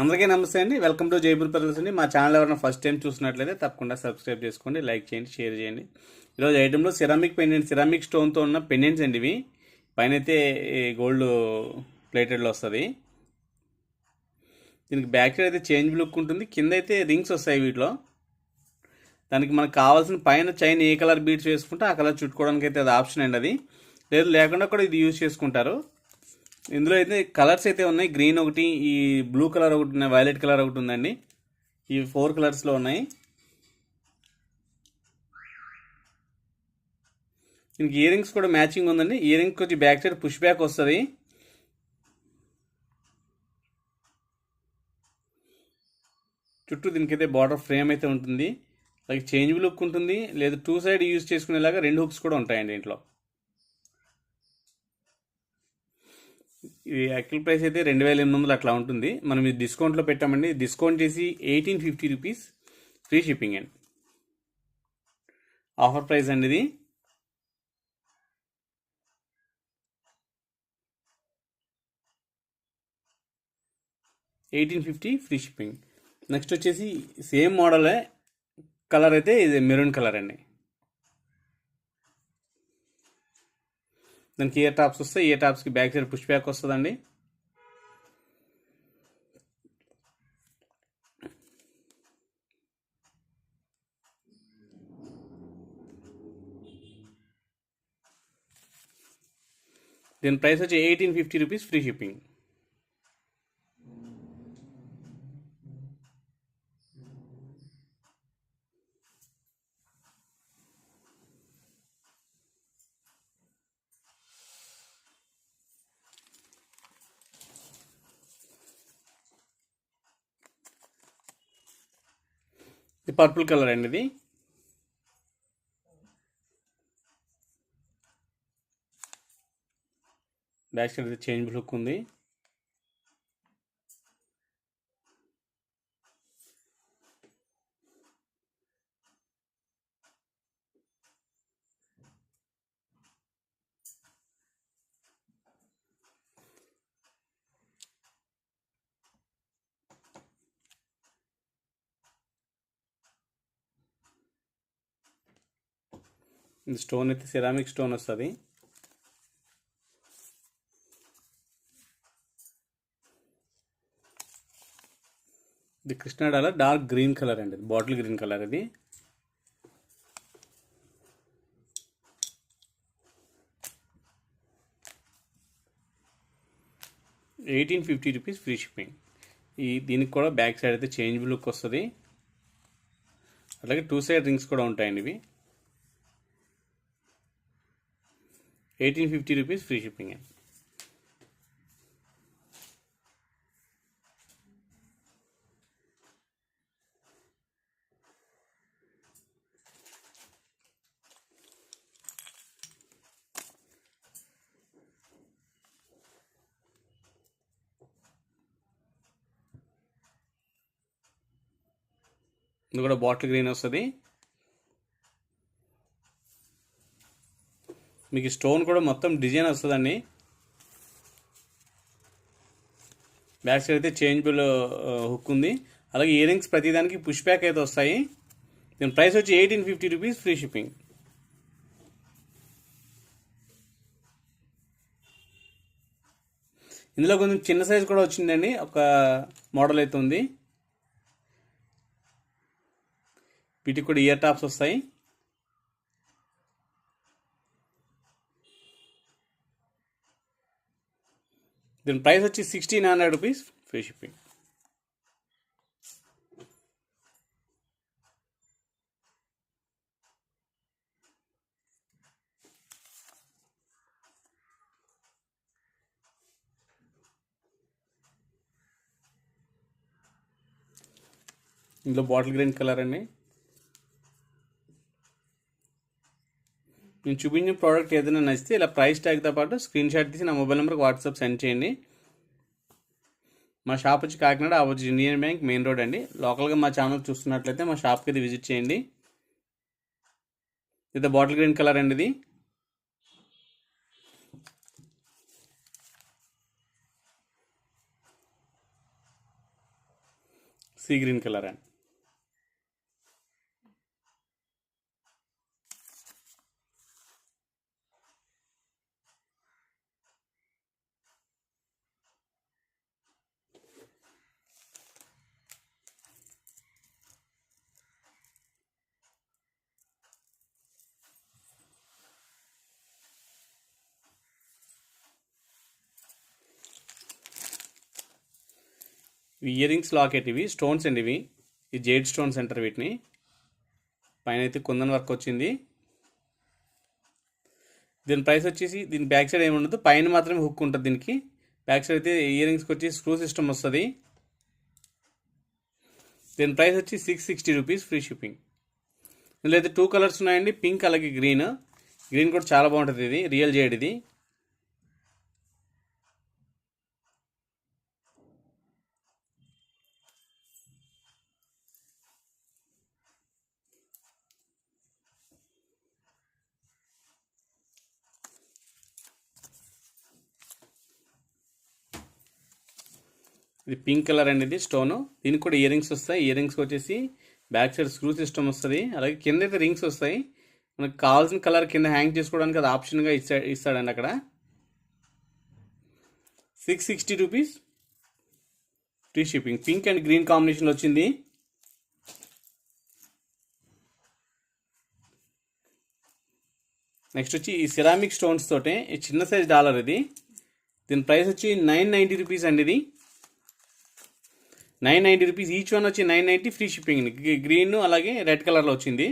అందరికీ నమస్తే అండి. వెల్కమ్ టు జైపూర్ పెరల్స్ అండి. మా ఛానల్ ఎవరైనా ఫస్ట్ టైం చూసినట్లయితే తప్పకుండా సబ్స్క్రైబ్ చేసుకోండి లైక్ చేయండి షేర్ చేయండి. ఈరోజు ఐటెంలో సిరామిక్ పెండెంట్ సిరామిక్ స్టోన్తో ఉన్న పెండెంట్స్ అండి ఇవి. పైన అయితే గోల్డ్ ప్లేటెడ్లో వస్తుంది. దీనికి బ్యాక్ సైడ్ అయితే చేంజ్ లుక్ ఉంటుంది. కింద అయితే రింగ్స్ వస్తాయి వీటిలో. దానికి మనకు కావాల్సిన పైన చైన్ ఏ కలర్ బీట్స్ వేసుకుంటే ఆ కలర్ చుట్టుకోవడానికి అయితే అది ఆప్షన్ అండి అది. లేదు లేకుండా కూడా ఇది యూజ్ చేసుకుంటారు. ఇందులో అయితే కలర్స్ అయితే ఉన్నాయి. గ్రీన్ ఒకటి ఈ బ్లూ కలర్ ఒకటి ఉన్నాయి వైలెట్ కలర్ ఒకటి ఉందండి. ఈ ఫోర్ కలర్స్లో ఉన్నాయి. దీనికి ఇయర్ రింగ్స్ కూడా మ్యాచింగ్ ఉందండి. ఇయర్ రింగ్స్ వచ్చి బ్యాక్ సైడ్ పుష్ బ్యాక్ వస్తుంది. చుట్టూ దీనికైతే బార్డర్ ఫ్రేమ్ అయితే ఉంటుంది. అలాగే చేంజ్ లుక్ ఉంటుంది. లేదా టూ సైడ్ యూజ్ చేసుకునేలాగా రెండు హుక్స్ కూడా ఉంటాయండి ఇంట్లో. ఇది యాక్చువల్ ప్రైస్ అయితే రెండు వేల ఎనిమిది వందలు అట్లా ఉంటుంది. మనం ఇది డిస్కౌంట్లో పెట్టామండి. డిస్కౌంట్ చేసి eighteen fifty rupees free shipping అండి. ఆఫర్ ప్రైస్ అండి ఇది. Eighteen fifty free shipping next వచ్చేసి సేమ్ మోడలే కలర్ అయితే ఇది మెరూన్ కలర్ అండి. దానికి ఇయర్ టాప్స్ వస్తాయి ఇయర్ టాప్స్కి బ్యాక్ సైడ్ పుష్ బ్యాక్ వస్తుందండి? దీని ప్రైస్ వచ్చి eighteen fifty rupees free shipping purple colour అండి ఇది. బ్యాక్ సైడ్ అయితే చేంజ్ లుక్ ఉంది. స్టోన్ అయితే సిరామిక్ స్టోన్ వస్తుంది. ఇది కృష్ణాడాల డార్క్ గ్రీన్ కలర్ అండి బాటిల్ గ్రీన్ కలర్ ఇది. Eighteen fifty rupees free shipping ఈ దీనికి కూడా బ్యాక్ సైడ్ అయితే చేంజ్ లుక్ వస్తుంది. అలాగే టూ సైడ్ రింగ్స్ కూడా ఉంటాయండి ఇవి. Eighteen fifty rupees free shipping అండి ఇది కూడా బాటిల్ గ్రీన్ వస్తుంది. మీకు స్టోన్ కూడా మొత్తం డిజైన్ వస్తుందండి. బ్యాక్ సైడ్ అయితే చేంజబుల్ హుక్ ఉంది. అలాగే ఇయర్ రింగ్స్ ప్రతిదానికి పుష్ బ్యాక్ అయితే వస్తాయి. దీని ప్రైస్ వచ్చి eighteen fifty rupees free shipping ఇందులో కొంచెం చిన్న సైజ్ కూడా వచ్చిందండి. ఒక మోడల్ అయితే ఉంది. వీటికి కూడా ఇయర్ టాప్స్ వస్తాయి. దీని ప్రైస్ వచ్చి sixteen hundred rupees free shipping. ఇందులో బాటిల్ గ్రీన్ కలర్ అండి. నేను చూపించిన ప్రోడక్ట్ ఏదైనా నచ్చితే ఇలా ప్రైస్ ట్యాగ్తో పాటు స్క్రీన్ షాట్ తీసి నా మొబైల్ నెంబర్కి వాట్సాప్ సెండ్ చేయండి. మా షాప్ వచ్చి Kakinada opposite Indian bank main road అండి. లోకల్గా మా ఛానల్ చూస్తున్నట్లయితే మా షాప్కి ఇది విజిట్ చేయండి. ఇది బాటిల్ గ్రీన్ కలర్ అండి ఇది. సీ గ్రీన్ కలర్ అండి. ఇయర్ రింగ్స్ లాకెట్ ఇవి స్టోన్స్ అండి ఇవి. ఈ జేడ్ స్టోన్స్ అంటారు వీటిని. పైన అయితే కుందన్ వర్క్ వచ్చింది. దీని ప్రైస్ వచ్చేసి దీని బ్యాక్ సైడ్ ఏమి ఉండదు పైన మాత్రమే హుక్ ఉంటుంది దీనికి. బ్యాక్ సైడ్ అయితే ఇయర్ రింగ్స్కి వచ్చి స్క్రూ సిస్టమ్ వస్తుంది. దీని ప్రైస్ వచ్చి six sixty rupees free shipping ఇందులో అయితే టూ కలర్స్ ఉన్నాయండి పింక్ అలాగే గ్రీన్ గ్రీన్ కూడా చాలా బాగుంటుంది ఇది రియల్ జేడ్ ఇది. ఇది పింక్ కలర్ అండి ఇది స్టోన్. దీనికి కూడా ఇయర్ రింగ్స్ వస్తాయి. ఇయర్ రింగ్స్కి వచ్చేసి బ్యాక్ సైడ్ స్క్రూ సిస్టమ్ వస్తుంది. అలాగే కింద అయితే రింగ్స్ వస్తాయి. మనకు కావాల్సిన కలర్ కింద హ్యాంగ్ చేసుకోవడానికి అది ఆప్షన్గా ఇచ్చా ఇస్తాడండి అక్కడ. Six sixty rupees. Free shipping. Pink and green కాంబినేషన్లో వచ్చింది. నెక్స్ట్ వచ్చి ఈ సిరామిక్ స్టోన్స్ తోటే. ఈ చిన్న సైజ్ డాలర్ ఇది. దీని ప్రైస్ వచ్చి నైన్ నైంటీ రూపీస్ అండి ఇది. Nine ninety rupees. Each one వచ్చి nine ninety free shipping. Green అలాగే రెడ్ కలర్లో వచ్చింది.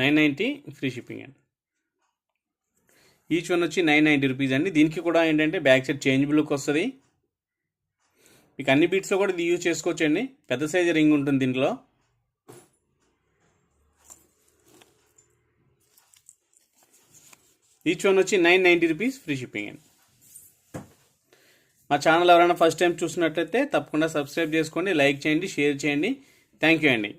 నైన్ నైంటీ ఫ్రీ షిప్పింగ్ అండి. ఈచ్ వన్ వచ్చి నైన్ నైంటీ రూపీస్ అండి. దీనికి కూడా ఏంటంటే బ్యాక్ సైడ్ చేంజ్ లుక్ వస్తుంది. మీకు అన్ని బీట్స్లో కూడా ఇది యూజ్ చేసుకోవచ్చు అండి పెద్ద సైజ్ రింగ్ ఉంటుంది దీంట్లో. ఈచ్ వన్ వచ్చి nine ninety rupees free shipping అండి. మా ఛానల్ ఎవరైనా ఫస్ట్ టైం చూసినట్లయితే తప్పకుండా సబ్స్క్రైబ్ చేసుకోండి లైక్ చేయండి షేర్ చేయండి. థ్యాంక్ యూ అండి.